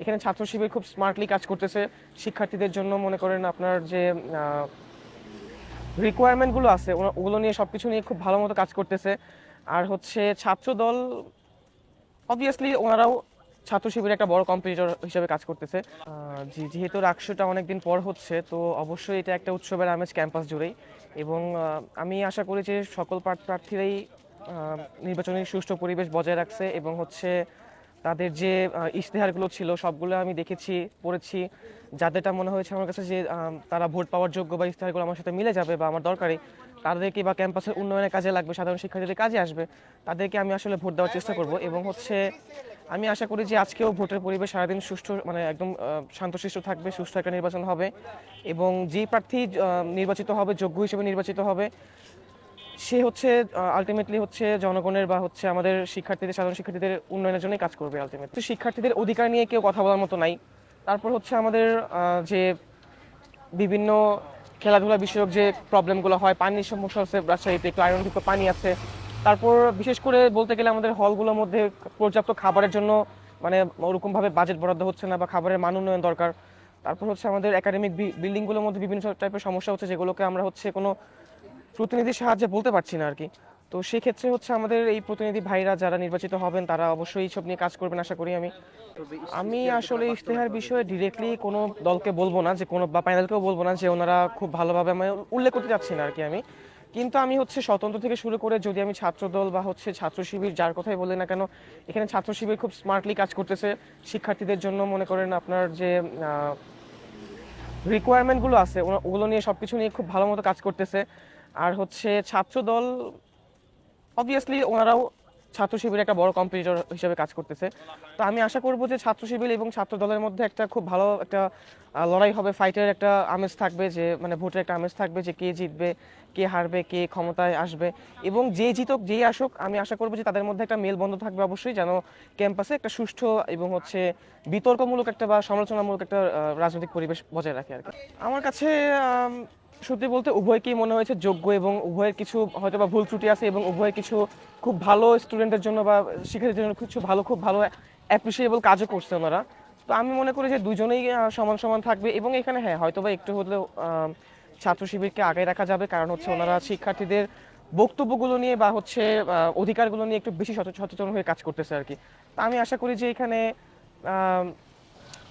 এখানে ছাত্র শিবির খুব স্মার্টলি কাজ করতেছে। শিক্ষার্থীদের জন্য মনে করেন আপনার যে রিকোয়ারমেন্টগুলো আছে ওগুলো নিয়ে সবকিছু নিয়ে খুব ভালো মতো কাজ করতেছে। আর হচ্ছে ছাত্র দল অবভিয়াসলি ওনারাও ছাত্র শিবিরের একটা বড় কম্পিটিটর হিসেবে কাজ করতেছে। জি যেহেতু রাকসুটা অনেকদিন পর হচ্ছে, তো অবশ্যই এটা একটা উৎসবের আমেজ ক্যাম্পাস জুড়েই। এবং আমি আশা করি যে সকল প্রার্থ- প্রার্থীরাই নির্বাচনী সুষ্ঠু পরিবেশ বজায় রাখছে এবং হচ্ছে তাদের যে ইশতেহারগুলো ছিল, সবগুলো আমি দেখেছি, পড়েছি। যাদেরটা মনে হয়েছে আমার কাছে যে তারা ভোট পাওয়ার যোগ্য বা ইশতেহারগুলো আমার সাথে মিলে যাবে বা আমার দরকারি তাদেরকে বা ক্যাম্পাসের উন্নয়নের কাজে লাগবে, সাধারণ শিক্ষার্থীদের কাজে আসবে, তাদেরকে আমি আসলে ভোট দেওয়ার চেষ্টা করব। এবং হচ্ছে, আমি আশা করি যে আজকেও ভোটের পরিবেশ সারাদিন সুষ্ঠু মানে একদম শান্তশিষ্ট থাকবে, সুষ্ঠু একটা নির্বাচন হবে। এবং যেই প্রার্থী নির্বাচিত হবে, যোগ্য হিসেবে নির্বাচিত হবে সে হচ্ছে আলটিমেটলি হচ্ছে জনগণের বা হচ্ছে আমাদের শিক্ষার্থীদের, সাধারণ শিক্ষার্থীদের উন্নয়নের জন্যই কাজ করবে আলটিমেটলি শিক্ষার্থীদের অধিকার নিয়ে কেউ কথা বলার মতো নাই। তারপর হচ্ছে আমাদের যে বিভিন্ন খেলাধুলা বিষয়ক যে প্রবলেমগুলো হয়, পানির সমস্যা আছে রাজশাহীতে একটু আয়রনযুক্ত পানি আছে। তারপর বিশেষ করে বলতে গেলে আমাদের হলগুলোর মধ্যে পর্যাপ্ত খাবারের জন্য মানে ওরকমভাবে বাজেট বরাদ্দ হচ্ছে না বা খাবারের মান উন্নয়ন দরকার। তারপর হচ্ছে আমাদের একাডেমিক বিল্ডিংগুলোর মধ্যে বিভিন্ন টাইপের সমস্যা হচ্ছে, যেগুলোকে আমরা হচ্ছে কোনো প্রতিনিধির সাহায্যে বলতে পারছি না আর কি তো সেক্ষেত্রে হচ্ছে আমাদের এই প্রতিনিধি ভাইরা যারা নির্বাচিত হবেন, তারা অবশ্যই এইসব নিয়ে কাজ করবেন আশা করি আমি। আমি আসলে ইশতেহার বিষয়ে ডিরেক্টলি কোনো দলকে বলব না, যে কোনো বা প্যানেলকেও বলব না যে ওনারা খুব ভালোভাবে আমি উল্লেখ করতে চাচ্ছি না আর কি আমি। কিন্তু আমি হচ্ছে স্বতন্ত্র থেকে শুরু করে যদি আমি ছাত্র দল বা হচ্ছে ছাত্র শিবির যার কথাই বলি না কেন, এখানে ছাত্র শিবির খুব স্মার্টলি কাজ করতেছে। শিক্ষার্থীদের জন্য মনে করেন আপনার যে রিকোয়ারমেন্টগুলো আছে, ওগুলো নিয়ে সব কিছু নিয়ে খুব ভালো মতো কাজ করতেছে। আর হচ্ছে ছাত্র দল অবভিয়াসলি ওনারাও ছাত্র শিবিরের একটা বড় কম্পিটিটর হিসেবে কাজ করতেছে। তো আমি আশা করব যে ছাত্র শিবির এবং ছাত্র দলের মধ্যে একটা খুব ভালো একটা লড়াই হবে। ফাইটের একটা আমেজ থাকবে যে মানে ভোটের একটা আমেজ থাকবে যে কে জিতবে, কে হারবে, কে ক্ষমতায় আসবে। এবং যে জিতুক, যেই আসুক, আমি আশা করব যে তাদের মধ্যে একটা মেলবন্ধ থাকবে অবশ্যই, যেন ক্যাম্পাসে একটা সুষ্ঠু এবং হচ্ছে বিতর্কমূলক একটা বা সমালোচনামূলক একটা রাজনৈতিক পরিবেশ বজায় রাখে আর কি। আমার কাছে সত্যি বলতে উভয়কেই মনে হয়েছে যোগ্য এবং উভয়ের কিছু হয়তো বা ভুল ত্রুটি আছে এবং উভয়ের কিছু খুব ভালো স্টুডেন্টের জন্য বা শিক্ষার্থীদের জন্য কিছু ভালো, খুব ভালো অ্যাপ্রিসিয়েবল কাজও করছে ওনারা। তো আমি মনে করি যে দুজনেই সমান সমান থাকবে এবং এখানে হ্যাঁ হয়তো বা একটু হলেও ছাত্র শিবিরকে আগে রাখা যাবে কারণ হচ্ছে ওনারা শিক্ষার্থীদের বক্তব্যগুলো নিয়ে বা হচ্ছে অধিকারগুলো নিয়ে একটু বেশি সচে- সচেতন হয়ে কাজ করতেছে আর কি। তা আমি আশা করি যে এখানে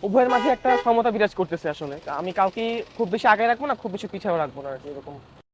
উভয়ের মাঝে একটা সমতা বিরাজ করতেছে আসলে। আমি কাউকে খুব বেশি আগে রাখব না, খুব বেশি পিছিয়েও রাখব না আর কি, এরকম।